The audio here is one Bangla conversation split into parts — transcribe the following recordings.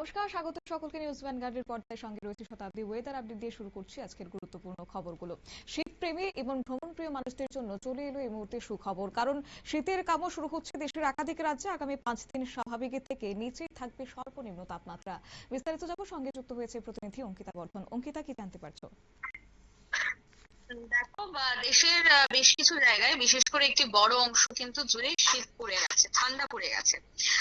নমস্কার, স্বাগত সকলকে নিউজ ভ্যানগার্ডের পর্দায় সঙ্গে রয়েছে শতাব্দী ওয়েদার আপডেট দিয়ে শুরু করছি আজকের গুরুত্বপূর্ণ খবরগুলো। শীত প্রেমী এবং ভ্রমণপ্রিয় মানুষদের জন্য চলে এলো এই মুহূর্তে সুখবর, কারণ শীতের কামও শুরু হচ্ছে দেশের একাধিক রাজ্যে। আগামী পাঁচ দিন স্বাভাবিক থেকে নিচে থাকবে সর্বনিম্ন তাপমাত্রা। বিস্তারিত যাব সঙ্গে যুক্ত হয়েছে প্রতিনিধি অঙ্কিতা বর্ধন। অঙ্কিতা, কি জানতে পারছ? দেখো দেশের বেশ কিছু জায়গায়, বিশেষ করে একটি বড় অংশ কিন্তু জুড়ে শীত পড়ে গেছে, ঠান্ডা পড়ে গেছে।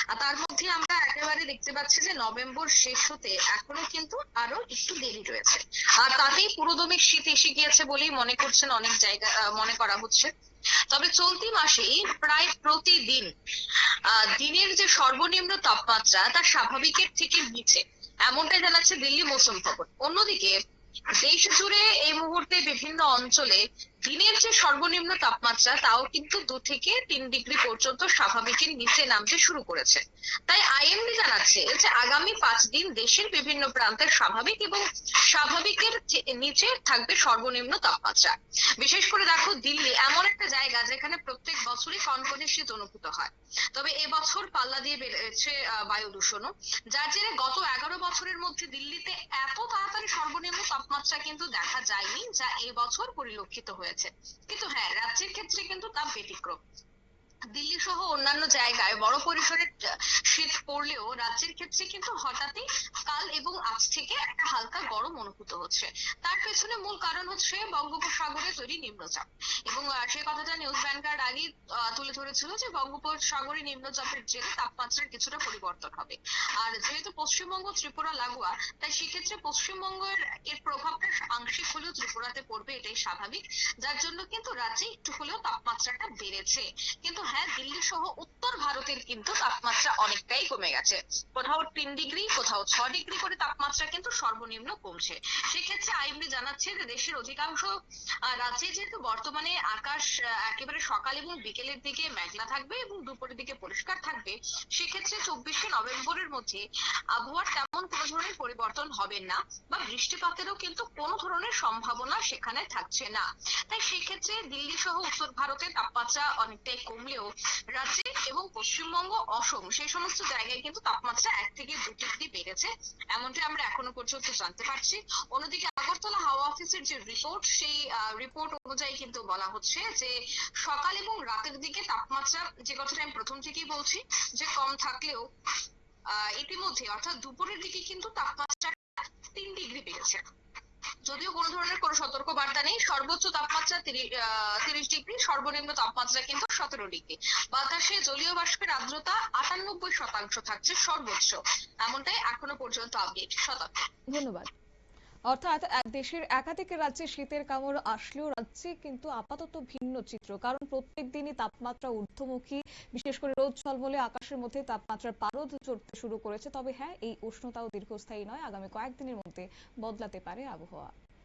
আর তার মধ্যে আমরা একেবারে দেখতে পাচ্ছি যে নভেম্বর শেষ হতে এখনও কিন্তু আরও একটু দেরি রয়েছে। আর তাতেই পুরোদমে শীত এসে গিয়েছে বলেই মনে করছেন অনেক জায়গা মনে করা হচ্ছে। তবে চলতি মাসেই প্রায় প্রতিদিন দিনের যে সর্বনিম্ন তাপমাত্রা, তা স্বাভাবিকের থেকে নিচে। এমনটাই জানাচ্ছে দিল্লি মৌসুম ভবন। অন্যদিকে দেশ জুড়ে এই মুহূর্তে বিভিন্ন অঞ্চলে দিনের যে সর্বনিম্ন তাপমাত্রা, তাও কিন্তু দু থেকে তিন ডিগ্রি পর্যন্ত স্বাভাবিকের নিচে নামতে শুরু করেছে। তাই আইএমডি জানাচ্ছে যে আগামী পাঁচ দিন দেশের বিভিন্ন প্রান্তে স্বাভাবিক এবং স্বাভাবিকের নিচে থাকবে সর্বনিম্ন তাপমাত্রা। বিশেষ করে দেখো, দিল্লি এমন একটা জায়গা যেখানে প্রত্যেক বছরই কনকনে শীত অনুভূত হয়। তবে এবছর পাল্লা দিয়ে বেড়েছে বায়ু দূষণও। যার জেরে গত এগারো বছরের মধ্যে দিল্লিতে এত তাড়াতাড়ি সর্বনিম্ন তাপমাত্রা কিন্তু দেখা যায়নি, যা এবছর পরিলক্ষিত হয়েছে। কিন্তু হ্যাঁ রাজ্যের ক্ষেত্রে কিন্তু তা ব্যতিক্রম। দিল্লি সহ অন্যান্য জায়গায় বড় পরিসরে শীত পড়লেও রাজ্যের ক্ষেত্রে কিন্তু হঠাৎই কাল এবং আজ থেকে একটা হালকা গরম অনুভূত হচ্ছে। তার পেছনে মূল কারণ হচ্ছে বঙ্গোপসাগরে তৈরি নিম্নচাপ। এবং সে কথাটা নিউজ ভ্যানগার্ড আগেই তুলে ধরেছিল যে বঙ্গোপসাগরে নিম্নচাপের জেরে তাপমাত্রার কিছুটা পরিবর্তন হবে। আর যেহেতু পশ্চিমবঙ্গ ত্রিপুরা লাগোয়া, তাই সেক্ষেত্রে পশ্চিমবঙ্গের এর আংশিক হলেও ত্রিপুরাতে পড়বে এটাই স্বাভাবিক। যার জন্য কিন্তু রাজ্যে একটু হলেও তাপমাত্রাটা বেড়েছে। কিন্তু হ্যাঁ দিল্লি সহ উত্তর ভারতের কিন্তু তাপমাত্রা অনেকটাই কমে গেছে। কোথাও তিন ডিগ্রি, কোথাও ছ ডিগ্রি করে তাপমাত্রা কিন্তু সর্বনিম্ন কমছে। সেক্ষেত্রে আইএমডি জানাচ্ছে যে দেশের অধিকাংশ রাজ্যে যেহেতু বর্তমানে আকাশ একেবারে সকাল এবং বিকেলের দিকে মেঘলা থাকবে এবং দুপুরের দিকে পরিষ্কার থাকবে, সেক্ষেত্রে চব্বিশে নভেম্বরের মধ্যে আবহাওয়ার তেমন কোনো ধরনের পরিবর্তন হবে না বা বৃষ্টিপাতেরও কিন্তু কোনো ধরনের সম্ভাবনা সেখানে থাকছে না। তাই সেক্ষেত্রে দিল্লি সহ উত্তর ভারতে তাপমাত্রা অনেকটাই কমলেও রাজ্যে এবং পশ্চিমবঙ্গ, অসম সেই সমস্ত জায়গায় কিন্তু তাপমাত্রা এক থেকে দু ডিগ্রি বেড়েছে। এমনটা আমরা এখনও পর্যন্ত জানতে পারছি। অন্যদিকে আগরতলা হাওয়া অফিসের যে রিপোর্ট সেই রিপোর্ট অনুযায়ী কিন্তু বলা হচ্ছে যে সকাল এবং রাতের দিকে তাপমাত্রা, যে কথাটা আমি প্রথম থেকেই বলছি, যে কম থাকলেও ইতিমধ্যে অর্থাৎ দুপুরের দিকে কিন্তু তাপমাত্রা তিন ডিগ্রি বেড়েছে যদিও কোনো ধরনের কোনো সতর্ক বার্তা নেই সর্বোচ্চ তাপমাত্রা তিরিশ ডিগ্রি, সর্বনিম্ন তাপমাত্রা কিন্তু সতেরো ডিগ্রি। বাতাসে জলীয় বাষ্পের আর্দ্রতা আটানব্বই শতাংশ থাকছে সর্বোচ্চ। এমনটাই এখনও পর্যন্ত আপডেট শতাব্দী ধন্যবাদ। অর্থাৎ দেশের একাধিক রাজ্যে শীতের কামড় আসলেও রাজ্যে কিন্তু আপাতত ভিন্ন চিত্র, কারণ প্রত্যেক দিনই তাপমাত্রা ঊর্ধ্বমুখী। বিশেষ করে রোদ ঝলমলে আকাশের মধ্যে তাপমাত্রার পারদ চড়তে শুরু করেছে। তবে হ্যাঁ এই উষ্ণতাও দীর্ঘস্থায়ী নয়, আগামী কয়েকদিনের মধ্যে বদলাতে পারে আবহাওয়া।